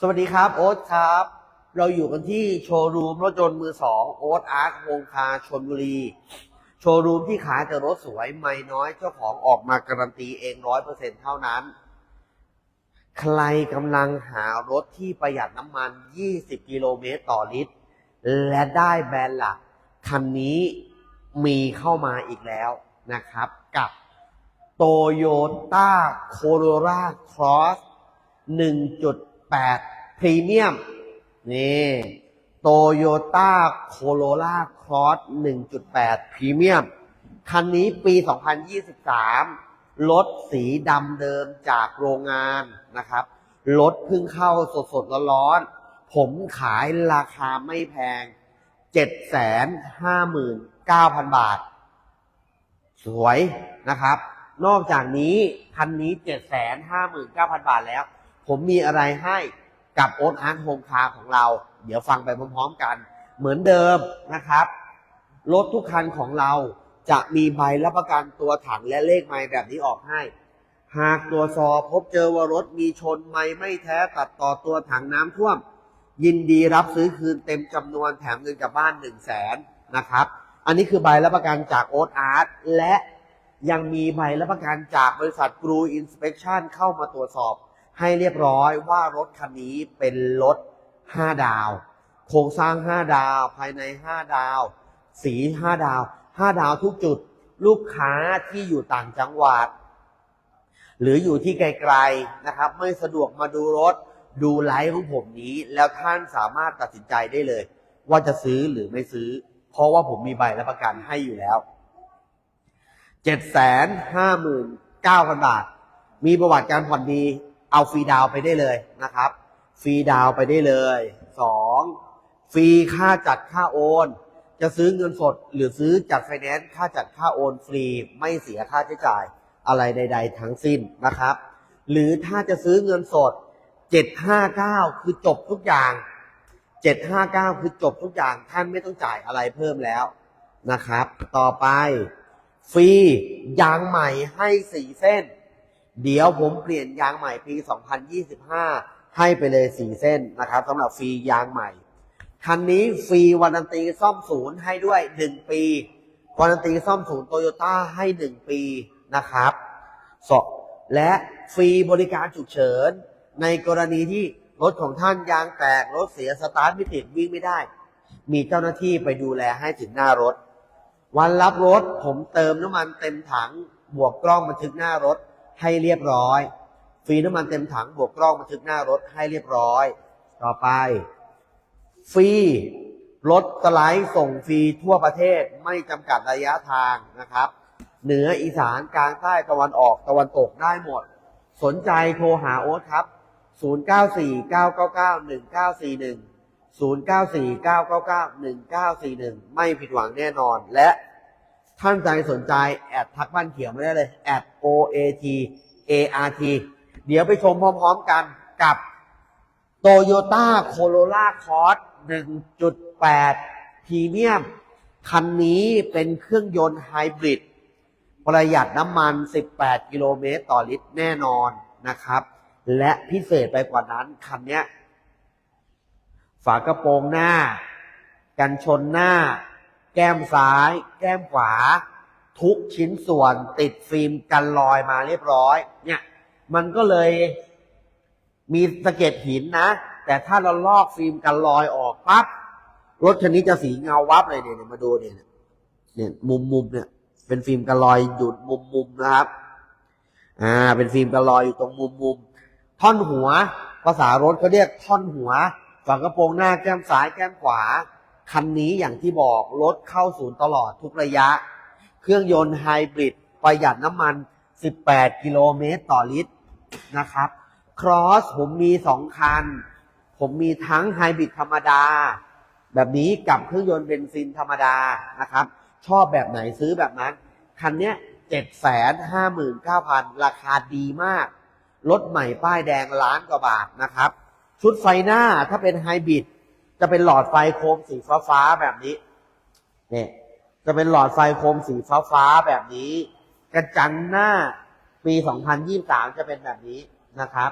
สวัสดีครับโอ๊ตครับ เราอยู่กันที่โชว์รูมรถยนต์มือสองโอ๊ตอาร์ตวงคาชนบุรี โชว์รูมที่ขายแต่รถสวยไม่น้อยเจ้าของออกมาการันตีเองร้อยเปอร์เซ็นเท่านั้น ใครกำลังหารถที่ประหยัดน้ำมัน 20 กิโลเมตรต่อลิตร และได้แบรนด์หลัก คันนี้มีเข้ามาอีกแล้วนะครับกับ Toyota Corolla Cross 1.8 Premium นี่ Toyota Corolla Cross 1.8 Premium คันนี้ปี 2023 รถสีดำเดิมจากโรงงานนะครับ รถเพิ่งเข้าสดๆร้อนๆผมขายราคาไม่แพง 759,000 บาท สวยนะครับ นอกจากนี้ คันนี้ 759,000 บาทแล้ว ผมมีอะไรให้กับโอ๊ตอาร์ตโฮมคาร์ของเรา เดี๋ยวฟังไปพร้อมๆกัน เหมือนเดิมนะครับ รถทุกคันของเราจะมีใบรับประกันตัวถังและเลขไม้แบบนี้ออกให้ หากตรวจสอบพบเจอว่ารถมีชนไม้ไม่แท้ตัดต่อตัวถังน้ำท่วม ยินดีรับซื้อคืนเต็มจำนวนแถมเงินกลับบ้าน1 0 0 0 0แสนนะครับ อันนี้คือใบรับประกันจากโอ๊ตอาร์ตและยังมีใบรับประกันจากบริษัทกรูอินสเป t ชันเข้ามาตรวจสอบ ให้เรียบร้อยว่ารถคันนี้เป็นรถ 5 ดาว โครงสร้าง 5 ดาว ภายใน 5 ดาว สี 5 ดาว 5 ดาวทุกจุด ลูกค้าที่อยู่ต่างจังหวัด หรืออยู่ที่ไกลๆนะครับ ไม่สะดวกมาดูรถ ดูไลฟ์ของผมนี้ แล้วท่านสามารถตัดสินใจได้เลย ว่าจะซื้อหรือไม่ซื้อ เพราะว่าผมมีใบรับประกันให้อยู่แล้ว759,000บาท มีประวัติการผ่อนดี เอาฟรีดาวไปได้เลยนะครับ ฟรีดาวไปได้เลย 2. ฟรีค่าจัดค่าโอน จะซื้อเงินสดหรือซื้อจัดไฟแนนซ์ค่าจัดค่าโอนฟรีไม่เสียค่าใช้จ่ายอะไรใด ๆ ทั้งสิ้นนะครับ หรือถ้าจะซื้อเงินสด 759 คือจบทุกอย่าง 759 คือจบทุกอย่างท่านไม่ต้องจ่ายอะไรเพิ่มแล้วนะครับ ต่อไป ฟรียางใหม่ให้สีเส้น เดี๋ยวผมเปลี่ยนยางใหม่ปี 2025 ให้ไปเลยสีเส้นนะครับสำหรับฟรียางใหม่ คันนี้ฟรีวารันตีซ่อมศูนย์ให้ด้วย 1 ปีวารันตีซ่อมศูนย์โตโยต้าให้ 1 ปีนะครับสอและฟรีบริการฉุกเฉิน ในกรณีที่รถของท่านยางแตก รถเสียสตาร์ทไม่ติดวิ่งไม่ได้ มีเจ้าหน้าที่ไปดูแลให้ถึงหน้ารถ วันรับรถผมเติมน้ำมันเต็มถังบวกกล้องบันทึกหน้ารถ ให้เรียบร้อย ฟรีน้ำมันเต็มถังบวกกล้องบันทึกหน้ารถให้เรียบร้อย ต่อไป ฟรีรถสไลด์ส่งฟรีทั่วประเทศไม่จำกัดระยะทางนะครับ เหนืออีสานกลางใต้ตะวันออกตะวันตกได้หมด สนใจโทรหาโอ๊ตครับ 0949991941 0949991941 ไม่ผิดหวังแน่นอนและ ท่านใจสนใจแอดทักบ้านเขียวม่ได้เลยแอด OAT ART เดี๋ยวไปชมพร้อมๆกันกับ Toyota Corolla Cross 1.8พรีเมียม คันนี้เป็นเครื่องยนต์ไฮบริด ประหยัดน้ำมัน 18 กิโลเมตรต่อลิตรแน่นอนนะครับ และพิเศษไปกว่านั้น คันนี้ฝากระโปรงหน้า กันชนหน้า แก้มซ้าย แก้มขวา ทุกชิ้นส่วนติดฟิล์มกันรอยมาเรียบร้อย เนี่ย มันก็เลยมีสะเก็ดหินนะ แต่ถ้าเราลอกฟิล์มกันรอยออกปั๊บรถคันนี้จะสีเงาวับเลยเนี่ยมาดูเนี่ยเนี่ยมุมมุมเนี่ย เป็นฟิล์มกันรอยอยู่มุมมุมนะครับ อ่า เป็นฟิล์มกันรอยอยู่ตรงมุมมุมท่อนหัว ภาษารถเขาเรียกท่อนหัวฝากระโปรงหน้าแก้มซ้ายแก้มขวา คันนี้อย่างที่บอกรถเข้าศูนย์ตลอดทุกระยะ เครื่องยนต์ไฮบริดประหยัดน้ำมัน 18 กิโลเมตรต่อลิตรนะครับครอสผมมี 2 คัน ผมมีทั้งไฮบริดธรรมดา แบบนี้กับเครื่องยนต์เบนซินธรรมดานะครับ ชอบแบบไหนซื้อแบบนั้น คันเนี้ยเจ็ดแสนห้าหมื่นเก้าพันราคาดีมาก รถใหม่ป้ายแดงล้านกว่าบาทนะครับ ชุดไฟหน้าถ้าเป็นไฮบริด จะเป็นหลอดไฟโคมสีฟ้าฟ้าแบบนี้เนี่ยจะเป็นหลอดไฟโคมสีฟ้าฟ้าแบบนี้กระจังหน้าปี 2023 จะเป็นแบบนี้นะครับ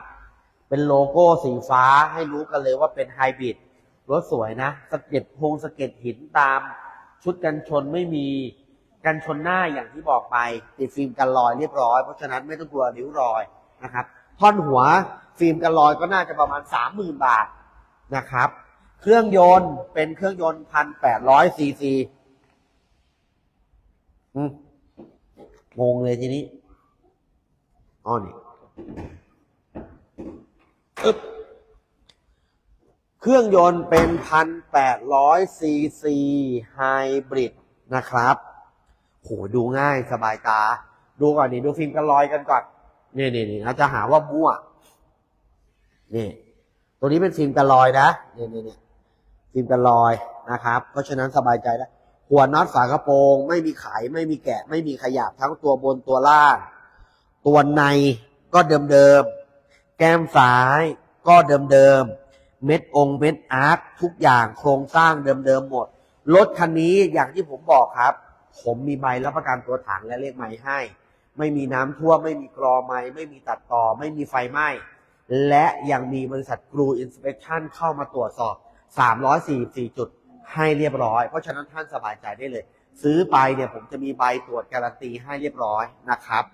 เป็นโลโก้สีฟ้าให้รู้กันเลยว่าเป็นไฮบริดรถสวยนะสะเก็ดพงสะเก็ดหินตาม ชุดกันชนไม่มีกันชนหน้าอย่างที่บอกไปติดฟิล์มกันรอยเรียบร้อย เพราะฉะนั้นไม่ต้องกลัวริ้วรอยนะครับ ท่อนหัวฟิล์มกันรอยก็น่าจะประมาณสามหมื่นบาทนะครับ เครื่องยนต์เป็นเครื่องยนต์พันแปดร้อยซีซีงงเลยทีนี้อ๋อนี่อึ๊บเครื่องยนต์เป็นพันแปดร้อยซีซีไฮบริดนะครับโหดูง่ายสบายตา ดูก่อนนี่ดูฟิล์มกันรอยกันก่อนนี่นี่นี่เราจะหาว่ามั่วนี่ ตัวนี้เป็นฟิล์มกันรอยนะนี่นี่นี่ ฟิล์มกันรอยนะครับ เพราะฉะนั้นสบายใจแล้หัวน็อตฝากระโปรง ไม่มีไขไม่มีแกะ ไม่มีขยับทั้งตัวบนตัวล่าง ตัวในก็เดิมๆ แก้มซ้ายก็เดิมๆ เม็ดองเม็ดอาร์คทุกอย่างโครงสร้างเดิมๆ หมด รถคันนี้อย่างที่ผมบอกครับ ผมมีใบรับประกันตัวถังและเลขไม้ให้ ไม่มีน้ำท่วมไม่มีกรอไม้ไม่มีตัดต่อ ไม่มีไฟไหม้และยังมีบริษัทกรูอินสเป t ชั่นเข้ามาตรวจสอบ 344 จุดให้เรียบร้อย เพราะฉะนั้นท่านสบายใจได้เลย ซื้อไปเนี่ยผมจะมีใบตรวจการันตีให้เรียบร้อยนะครับ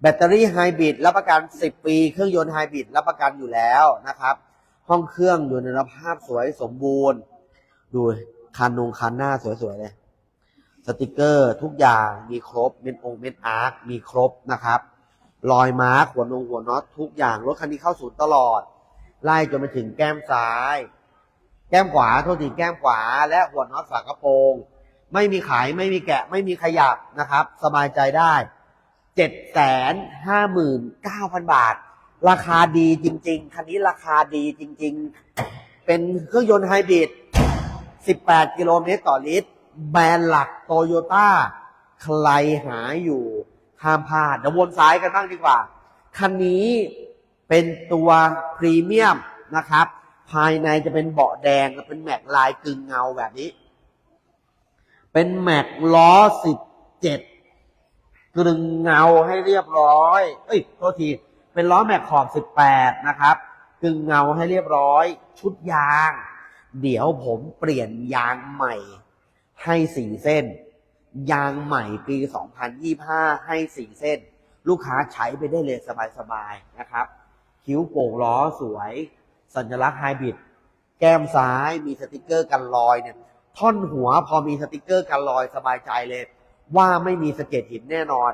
แบตเตอรี่ไฮบริดรับประกัน 10 ปี เครื่องยนต์ไฮบริดรับประกันอยู่แล้วนะครับ ห้องเครื่องอยู่ในสภาพสวยสมบูรณ์ ดูคันนงคันหน้าสวยๆเลยสติกเกอร์ทุกอย่างมีครบเม็ดองค์เม็ดอาร์คมีครบนะครับรอยมาร์คหัวนงหัวน็อตทุกอย่างรถคันนี้เข้าศูนย์ตลอด ไล่จนไปถึงแก้มซ้าย แก้มขวาโทษทีแก้มขวา และหัวน็อตฝากระโปรง ไม่มีขายไม่มีแกะไม่มีขยับนะครับ สบายใจได้เจ็ดแสนห้าหมื่นเก้าพันบาท ราคาดีจริง ๆ คันนี้ราคาดีจริง ๆ เป็นเครื่องยนต์ไฮบริด18กิโลเมตรต่อลิตร แบรนด์หลักโตโยต้าใครหาอยู่ห้ามพลาดเดี๋ยววนซ้ายกันบ้างดีกว่า คันนี้เป็นตัวพรีเมียมนะครับ ภายในจะเป็นเบาะแดงเป็นแม็กลายกึ่งเงาแบบนี้ เป็นแม็กล้อ17กึ่งเงาให้เรียบร้อย เอ้ยโทษที เป็นล้อแม็กขอบ18นะครับ กึ่งเงาให้เรียบร้อย ชุดยาง เดี๋ยวผมเปลี่ยนยางใหม่ ให้สี่เส้น ยางใหม่ปี 2025 ให้สี่เส้น ลูกค้าใช้ไปได้เลยสบายๆนะครับ คิ้วโป่งล้อสวย สัญลักษณ์ไฮบริดแก้มซ้ายมีสติกเกอร์กันรอยเนี่ย ท่อนหัวพอมีสติกเกอร์กันรอยสบายใจเลย ว่าไม่มีสะเก็ดหินแน่นอน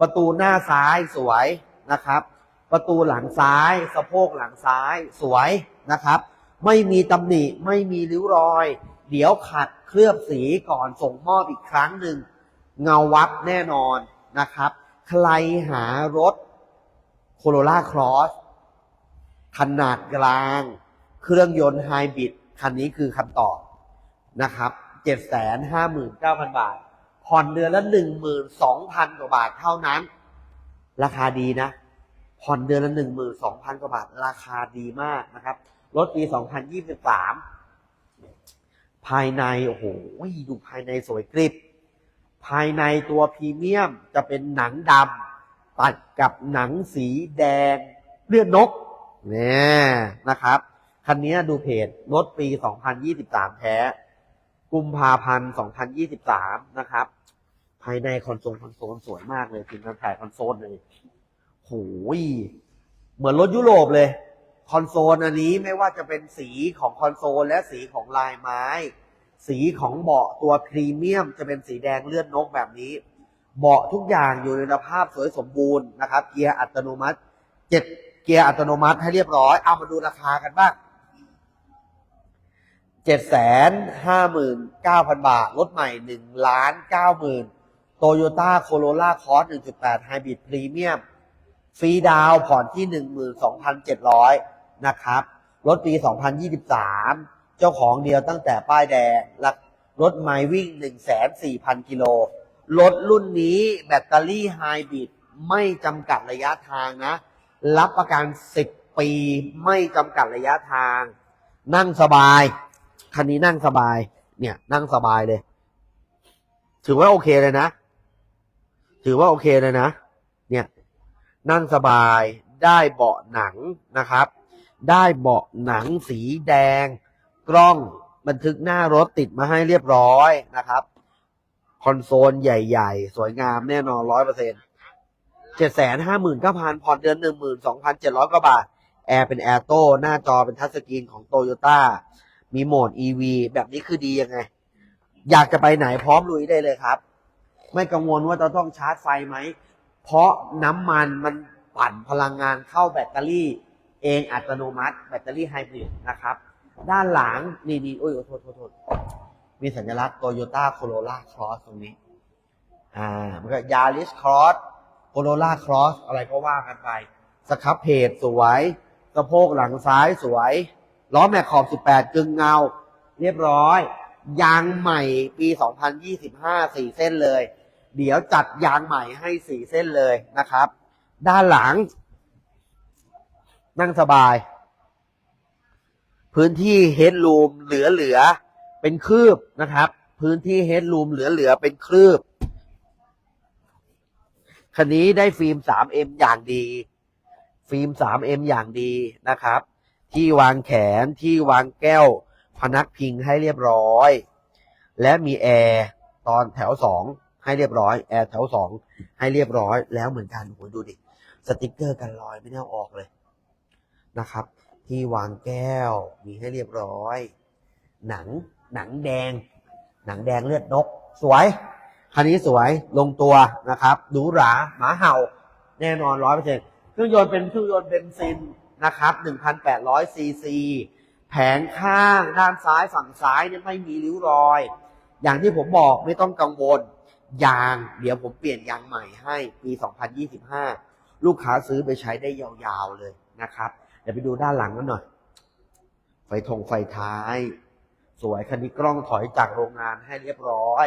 ประตูหน้าซ้ายสวยนะครับ ประตูหลังซ้ายสะโพกหลังซ้ายสวยนะครับ ไม่มีตำหนิไม่มีริ้วรอย เดี๋ยวขัดเคลือบสีก่อนส่งมอบอีกครั้งหนึ่งเงาวับแน่นอนนะครับ ใครหารถโคโรล่าครอส ขนาดกลาง เครื่องยนต์ไฮบริดคันนี้คือคำตอบนะครับ759,000บาท ผ่อนเดือนละ12,000กว่าบาทเท่านั้น ราคาดีนะ ผ่อนเดือนละ12,000กว่าบาท ราคาดีมากนะครับ รถปี2023ภายใน โอ้โห ดูภายในสวยกริบ ภายในตัวพรีเมียมจะเป็นหนังดำตัดกับหนังสีแดงเลือดนก เนี่ยนะครับ คันนี้ดูเพจรถปี 2023 แท้ กุมภาพันธ์ 2023 นะครับ ภายในคอนโซลคอนโซลสวยมากเลยทีมการถ่ายคอนโซลเลยโหยเหมือนรถยุโรปเลย คอนโซลอันนี้ไม่ว่าจะเป็นสีของคอนโซลและสีของลายไม้ สีของเบาะตัวพรีเมียมจะเป็นสีแดงเลือดนกแบบนี้ เบาะทุกอย่างอยู่ในสภาพสวยสมบูรณ์นะครับ เกียร์อัตโนมัติเจ็ด เกียร์อัตโนมัติให้เรียบร้อย เอามาดูราคากันบ้างเจ็ดแสนห้าหมื่นเก้าพันบาท รถใหม่หนึ่งล้านเก้าหมื่นโตโยต้าโคโรล่าคอร์สหนึ่งจุดแปดไฮบริดพรีเมียมฟรีดาวผ่อนที่12,700นสองพันเจ็ดร้อยนะครับ รถปี2023เจ้าของเดียวตั้งแต่ป้ายแดงรถไม่วิ่ง104,000กิโล รถรุ่นนี้แบตเตอรี่ไฮบริดไม่จำกัดระยะทางนะ รับประกัน10ปีไม่จำกัดระยะทาง นั่งสบาย คันนี้นั่งสบาย เนี่ย นั่งสบายเลย ถือว่าโอเคเลยนะ ถือว่าโอเคเลยนะ เนี่ย นั่งสบาย ได้เบาะหนังนะครับ ได้เบาะหนังสีแดง กล้องบันทึกหน้ารถติดมาให้เรียบร้อยนะครับ คอนโซลใหญ่ ๆ สวยงามแน่นอนร้อยเปอร์เซ็น เจ็ดแสนห้าหมื่นเก้าพันผ่อนเดือนหนึ่งหมื่นสองพันเจ็ดร้อยกว่าบาท แอร์เป็นแอร์โต้หน้าจอเป็นทัชสกรีนของโตโยต้ามีโหมด EV แบบนี้คือดียังไง อยากจะไปไหนพร้อมลุยได้เลยครับ ไม่กังวลว่าจะต้องชาร์จไฟไหม เพราะน้ำมันมันปั่นพลังงานเข้าแบตเตอรี่ เองอัตโนมัติ แบตเตอรี่ไฮบริดนะครับ ด้านหลัง นี่นี่โอ้ยโทษโทษโทษมีสัญลักษณ์ Toyota Corolla Cross ตรงนี้ อ่า มันก็ Yaris Cross Corolla Cross อ โคโรล่าครอสอะไรก็ว่ากันไปสครับเพจสวยสะโพกหลังซ้ายสวย ล้อแม็กขอบ 18 กึ่งเงา เรียบร้อย ยางใหม่ปี 2025 4 เส้นเลย เดี๋ยวจัดยางใหม่ให้ 4 เส้นเลยนะครับ ด้านหลัง นั่งสบาย พื้นที่เฮดรูมเหลือเหลือๆเป็นคืบนะครับ พื้นที่เฮดรูมเหลือเหลือๆเป็นคืบ คันนี้ได้ฟิล์ม 3M อย่างดี ฟิล์ม 3M อย่างดีนะครับ ที่วางแขนที่วางแก้ว พนักพิงให้เรียบร้อย และมีแอร์ตอนแถวสองให้เรียบร้อย แอร์แถวสองให้เรียบร้อยแล้วเหมือนกันโหดูดิ สติกเกอร์กันรอยไม่ได้ออกเลยนะครับ ที่วางแก้วมีให้เรียบร้อย หนังหนังแดง หนังแดงเลือดนก สวย คันนี้สวยลงตัวนะครับหรูหราหมาเห่าแน่นอนร้อยเปอร์เซ็นต์เครื่องยนต์เป็นเครื่องยนต์เบนซินนะครับ1,800ซีซีแผงข้างด้านซ้ายฝั่งซ้ายเนี่ยไม่มีริ้วรอย อย่างที่ผมบอกไม่ต้องกังวลยาง เดี๋ยวผมเปลี่ยนยางใหม่ให้ปี 2025 ลูกค้าซื้อไปใช้ได้ยาวๆเลยนะครับเดี๋ยวไปดูด้านหลังกันหน่อย ไฟทงไฟท้าย สวยคันนี้กล้องถอยจากโรงงานให้เรียบร้อย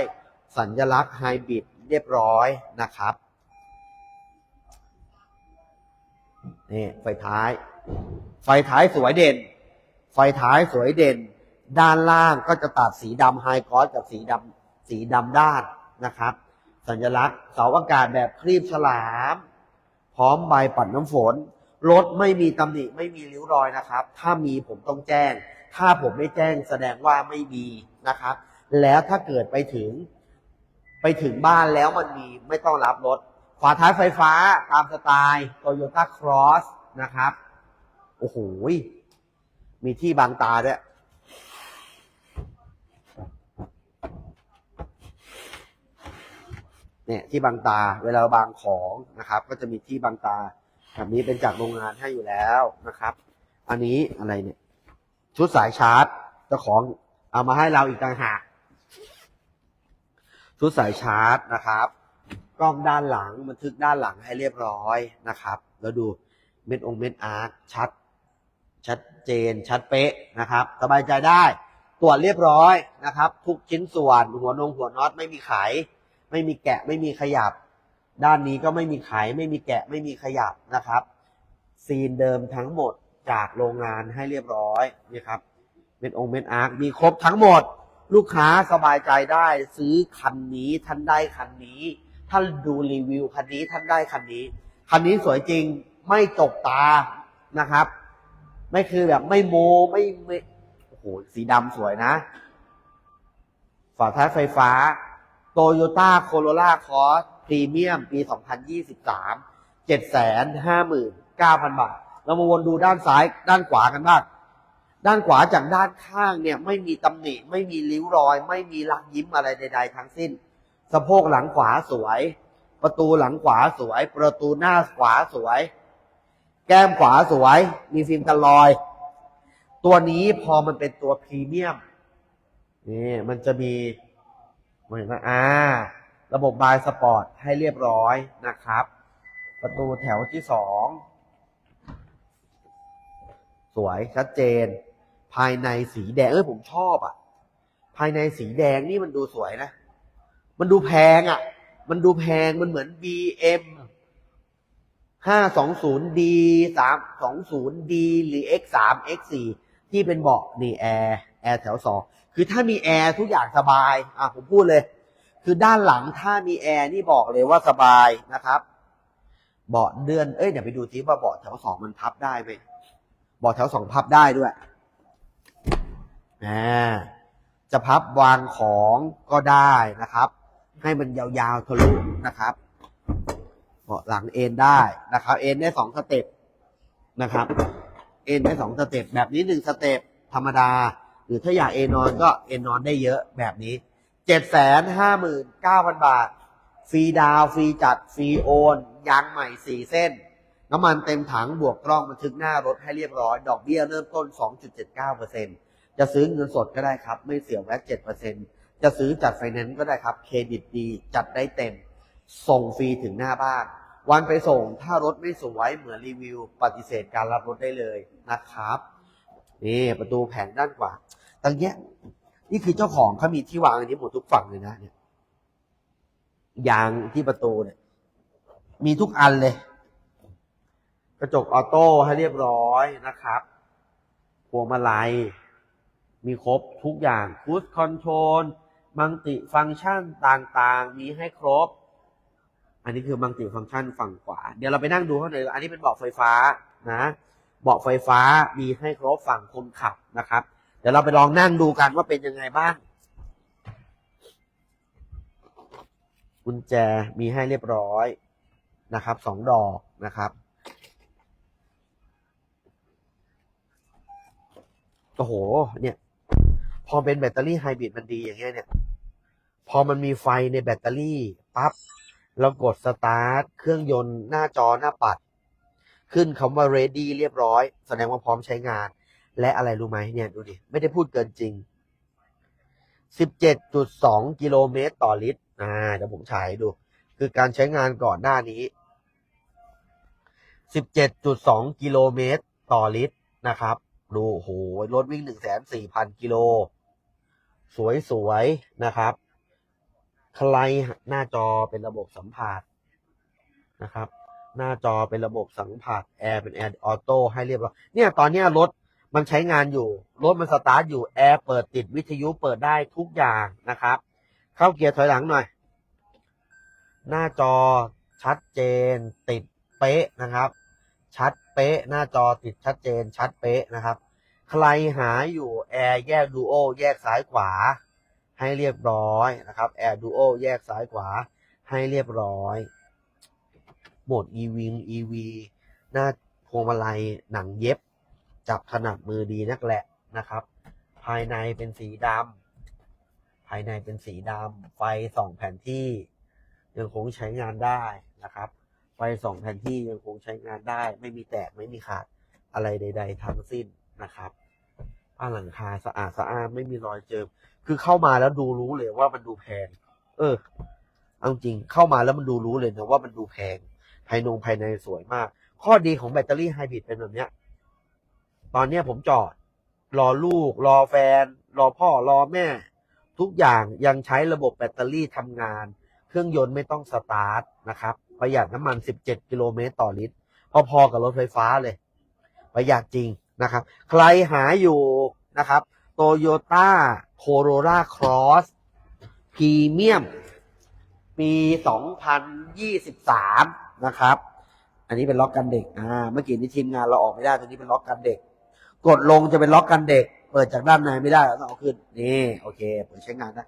สัญลักษณ์ไฮบริดเรียบร้อยนะครับนี่ไฟท้าย ไฟท้ายสวยเด่น ไฟท้ายสวยเด่น ด้านล่างก็จะตัดสีดำไฮกรอสกับสีดำสีดำด้านนะครับ สัญลักษณ์เสาอากาศแบบครีบฉลาม พร้อมใบปัดน้ำฝน รถไม่มีตำหนิไม่มีริ้วรอยนะครับ ถ้ามีผมต้องแจ้ง ถ้าผมไม่แจ้งแสดงว่าไม่มีนะครับ แล้วถ้าเกิดไปถึง ไปถึงบ้านแล้วมันมีไม่ต้องรับรถฝาท้ายไฟฟ้าตามสไตล์ Toyota Cross นะครับ โอ้โห มีที่บางตาด้วย เนี่ยที่บางตาเวลาบางของนะครับ ก็จะมีที่บางตาแบบนี้เป็นจากโรงงานให้อยู่แล้วนะครับ อันนี้อะไรเนี่ย ชุดสายชาร์จเจ้าของเอามาให้เราอีกต่างหาก ชุดสายชาร์จนะครับกล้องด้านหลังบันทึกด้านหลังให้เรียบร้อยนะครับ แล้วดูเม็ดองเม็ดอาร์ตชัด ชัดเจน ชัดเป๊ะนะครับ สบายใจได้ตรวจเรียบร้อยนะครับ ทุกชิ้นส่วนหัวนงหัวน็อตไม่มีไข ไม่มีแกะไม่มีขยับ ด้านนี้ก็ไม่มีไข ไม่มีแกะไม่มีขยับนะครับ ซีนเดิมทั้งหมดจากโรงงานให้เรียบร้อยนี่ครับเป็นองเป็นอาร์คมีครบทั้งหมด ลูกค้าสบายใจได้ ซื้อคันนี้ท่านได้คันนี้ ท่านดูรีวิวคันนี้ท่านได้คันนี้ คันนี้สวยจริงไม่จกตานะครับ ไม่คือแบบไม่โมไม่ไม่โอ้โหสีดำสวยนะ ฝาท้ายไฟฟ้า Toyota Corolla Cross Premium ปี 2023 759,000 บาท เรามาวนดูด้านซ้ายด้านขวากันบ้าง ด้านขวาจากด้านข้างเนี่ยไม่มีตำหนิ ไม่มีริ้วรอย ไม่มีรักยิ้มอะไรใด ๆ ทั้งสิ้น สะโพกหลังขวาสวย ประตูหลังขวาสวย ประตูหน้าขวาสวย แก้มขวาสวย มีฟิล์มกันรอย ตัวนี้พอมันเป็นตัวพรีเมียมนี่มันจะมีเหมือนว่าอ่า ระบบบายสปอร์ตให้เรียบร้อยนะครับ ประตูแถวที่สองสวยชัดเจน ภายในสีแดงเอ้ยผมชอบอะ ภายในสีแดงนี่มันดูสวยนะ มันดูแพงอะ มันดูแพงมันเหมือน BM 520D 320D หรือ X3 X4 ที่เป็นเบาะนี่แอร์แอร์แถวสองคือถ้ามีแอร์ทุกอย่างสบาย อะผมพูดเลย คือด้านหลังถ้ามีแอร์นี่บอกเลยว่าสบายนะครับ เบาะเดือน เอ้ยเดี๋ยวไปดูทีว่าเบาะแถวสองมันพับได้ไหมเบาะแถวสองพับได้ด้วย อ่าจะพับวางของก็ได้นะครับ ให้มันยาวๆทะลุนะครับเบาะหลังเอนได้นะครับ เอนได้สองสเต็ปนะครับ เอนได้สองสเต็ปแบบนี้หนึ่งสเต็ปธรรมดา หรือถ้าอยากเอนนอนก็เอนนอนได้เยอะแบบนี้เจ็ดแสนห้าหมื่นเก้าพันบาท ฟรีดาวฟรีจัด ฟรีโอนยางใหม่สี่เส้น น้ำมันเต็มถังบวกกล้องบันทึกหน้ารถให้เรียบร้อย ดอกเบี้ยเริ่มต้น 2.79% จะซื้อเงินสดก็ได้ครับ ไม่เสียแวต7%จะซื้อจัดไฟแนนซ์ก็ได้ครับ เครดิตดี จัดได้เต็ม ส่งฟรีถึงหน้าบ้าน วันไปส่งถ้ารถไม่สวยเหมือนรีวิว ปฏิเสธการรับรถได้เลยนะครับ นี่ประตูแผงด้านขวาตรงเนี้ยนี่คือเจ้าของเขามีที่วางอันนี้หมดทุกฝั่งเลยนะเนี่ยยางที่ประตูเนี่ย มีทุกอันเลย กระจกออโต้ให้เรียบร้อยนะครับพวงมาลัย มีครบทุกอย่างคูดคอนโทรลมังติฟังก์ชันต่างๆ มีให้ครบ อันนี้คือมังติฟังก์ชันฝั่งขวา เดี๋ยวเราไปนั่งดูข้างในอันนี้เป็นเบาะไฟฟ้านะเบาะไฟฟ้ามีให้ครบฝั่งคนขับนะครับ เดี๋ยวเราไปลองนั่งดูกันว่าเป็นยังไงบ้าง กุญแจมีให้เรียบร้อยนะครับสองดอกนะครับโอ้โห เนี่ย อเป็นแบตเตอรี่ไฮบริดมันดีอย่างเงี้ยเนี่ย พอมันมีไฟในแบตเตอรี่ปั๊บเรากดสตาร์ทเครื่องยนต์หน้าจอหน้าปัด ขึ้นคำว่า ready เรียบร้อย แสดงว่าพร้อมใช้งาน และอะไรรู้ไหมเนี่ยดูดิ ไม่ได้พูดเกินจริง 17.2 กิโลเมตรต่อลิตร อ่าเดี๋ยวผมฉายให้ดู คือการใช้งานก่อนหน้านี้ 17.2 กิโลเมตรต่อลิตรนะครับ ดูโหรถวิ่ง104,000 กิโล สวยๆนะครับใครหน้าจอเป็นระบบสัมผัสนะครับ หน้าจอเป็นระบบสัมผัสแอร์เป็นแอร์ออโต้ให้เรียบร้อยเนี่ยตอนนี้รถมันใช้งานอยู่ รถมันสตาร์ทอยู่แอร์เปิดติดวิทยุเปิดได้ทุกอย่างนะครับ เข้าเกียร์ถอยหลังหน่อย หน้าจอชัดเจน ติดเป๊ะนะครับ ชัดเป๊ะ หน้าจอติดชัดเจนชัดเป๊ะนะครับ ใครหาอยู่แอร์แยกดูโอแยกซ้ายขวา ให้เรียบร้อยนะครับแอร์ดูโอแยกซ้ายขวา ให้เรียบร้อย โหมด EV EV หน้าพวงมาลัยหนังเย็บ จับถนัดมือดีนักแหละนะครับ ภายในเป็นสีดำภายในเป็นสีดำไฟส่องแผนที่ ยังคงใช้งานได้นะครับ ไฟส่องแผนที่ยังคงใช้งานได้ ไม่มีแตกไม่มีขาดอะไรใด ๆ ทั้งสิ้นนะครับ ผ้าหลังคาสะอาดสะอาดไม่มีรอยเจิม คือเข้ามาแล้วดูรู้เลยว่ามันดูแพง เออ เอาจริงเข้ามาแล้วมันดูรู้เลยนะว่ามันดูแพง ภายนงภายในสวยมาก ข้อดีของแบตเตอรี่ไฮบริดเป็นแบบเนี้ย ตอนเนี้ยผมจอด รอลูก รอแฟน รอพ่อ รอแม่ ทุกอย่างยังใช้ระบบแบตเตอรี่ทำงาน เครื่องยนต์ไม่ต้องสตาร์ทนะครับ ประหยัดน้ำมัน 17 กิโลเมตรต่อลิตร พอๆกับรถไฟฟ้าเลย ประหยัดจริง นะครับ ใครหาอยู่นะครับ Toyota Corolla Cross Premium ปี 2023 นะครับ อันนี้เป็นล็อกกันเด็ก อ่า เมื่อกี้นี้ทีมงานเราออกไม่ได้ ตัวนี้เป็นล็อกกันเด็ก กดลงจะเป็นล็อกกันเด็ก เปิดจากด้านในไม่ได้ต้องเอาขึ้น นี่ โอเค เปิดใช้งานได้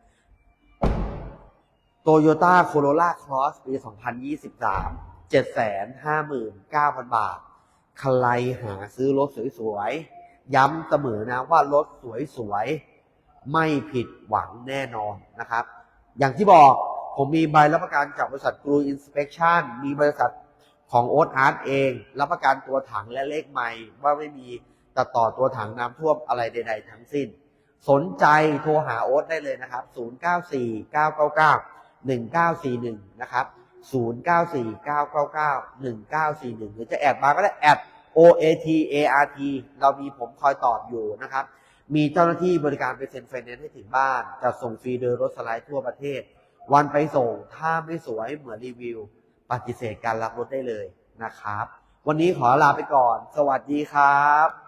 โตโยต้าโคโรล่าครอสปี 2023 759,000 บาท ใครหาซื้อรถสวยๆ ย้ำเสมอนะว่ารถสวยๆ ไม่ผิดหวังแน่นอนนะครับ อย่างที่บอกผมมีใบรับประกันจากบริษัทกรูอินสเป t ชันมีบริษัทของโอ๊ตอาร์ตเอง รับประกันตัวถังและเลขใหม่ ว่าไม่มีตัดต่อตัวถังน้ำท่วมอะไรใด ๆ ทั้งสิ้น สนใจโทรหาโอ๊ตได้เลยนะครับ 0949991941 นะครับ 0949991941หรือจะแอดมาก็ได้แอด OATART เรามีผมคอยตอบอยู่นะครับ มีเจ้าหน้าที่บริการไปเซ็นไฟแนนซ์ให้ถึงบ้านจะส่งฟรีโดยรถสไลด์ทั่วประเทศ วันไปส่งถ้าไม่สวยเหมือนรีวิว ปฏิเสธการรับรถได้เลยนะครับ วันนี้ขอลาไปก่อน สวัสดีครับ